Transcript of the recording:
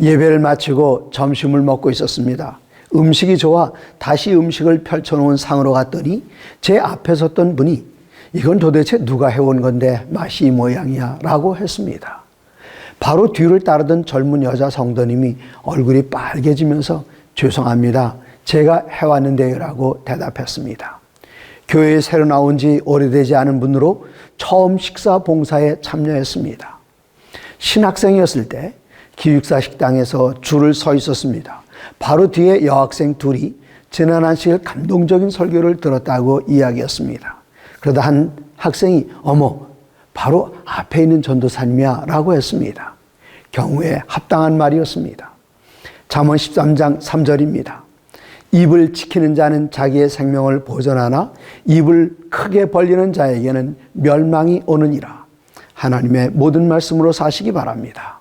예배를 마치고 점심을 먹고 있었습니다. 음식이 좋아 다시 음식을 펼쳐놓은 상으로 갔더니 제 앞에 섰던 분이 이건 도대체 누가 해온 건데 맛이 이 모양이야 라고 했습니다. 바로 뒤를 따르던 젊은 여자 성도님이 얼굴이 빨개지면서 죄송합니다. 제가 해왔는데요 라고 대답했습니다. 교회에 새로 나온 지 오래되지 않은 분으로 처음 식사 봉사에 참여했습니다. 신학생이었을 때 기숙사 식당에서 줄을 서 있었습니다. 바로 뒤에 여학생 둘이 지난한식의 감동적인 설교를 들었다고 이야기했습니다. 그러다 한 학생이 어머 바로 앞에 있는 전도사님이야 라고 했습니다. 경우에 합당한 말이었습니다. 잠언 13장 3절입니다. 입을 지키는 자는 자기의 생명을 보존하나 입을 크게 벌리는 자에게는 멸망이 오느니라. 하나님의 모든 말씀으로 사시기 바랍니다.